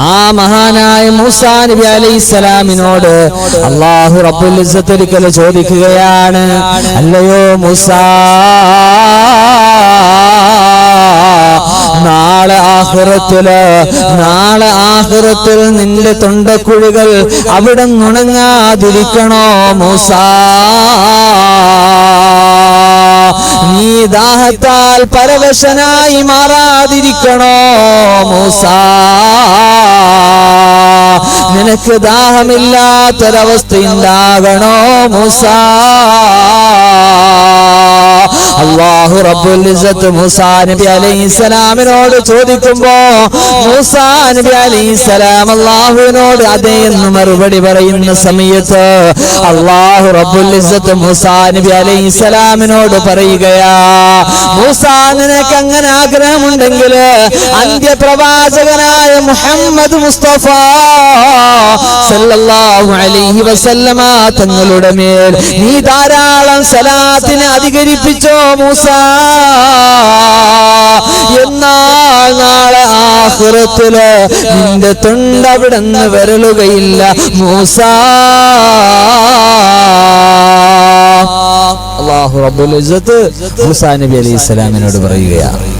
ആ മഹാനായ മൂസാ നബി അലൈഹി സ്വലാമിനോട് അള്ളാഹു റബ്ബുൽ ഒരിക്കൽ ചോദിക്കുകയാണ്. അല്ലയോ മൂസാ നാളെ ആഹ്റത്തിൽ നാളെ ആഹ്റത്തിൽ നിന്റെ തൊണ്ടക്കുഴികൾ അവിടെ നുണങ്ങാതിരിക്കണോ മൂസാ? നീ ദാഹത്താൽ പരവശനായി മാറാതിരിക്കണോ മൂസാ? നിനക്ക് ദാഹമില്ലാത്തൊരവസ്ഥ ഉണ്ടാകണോ മൂസാ? അള്ളാഹു റബ്ബുൽ ഇസ്സത്ത് മൂസാ നബി അലൈഹിസ്സലാമിനോട് ചോദിക്കുമ്പോ മൂസാ നബി അലൈഹി അലൈഹിസ്സലാം അള്ളാഹുവിനോട് അതേ എന്ന് മറുപടി പറയുന്ന സമയത്ത് അള്ളാഹു റബ്ബുൽ ഇസ്സത്ത് മൂസാ നബി അലൈഹിസ്സലാമിനോട് പറയുകയാ മൂസാ നിനക്ക് അങ്ങനെ ആഗ്രഹമുണ്ടെങ്കിൽ അന്ത്യപ്രവാചകനായ മുഹമ്മദ് മുസ്തഫ സല്ലല്ലാഹു അലൈഹി വസല്ലമ തങ്ങളുടെ മേൽ നീ ധാരാളം സലാത്തിനെ അധികരിപ്പിച്ചോ മൂസ എന്നാൽ നാളെ ആഹ്റത്തിൽ നിന്റെ നിന്ന് വരലുകയില്ല. മൂസ. അള്ളാഹു റബ്ബുൽ ഇസ്സത്ത് മൂസാ നബി അലൈഹി സ്വലാമിനോട് പറയുകയാണ്.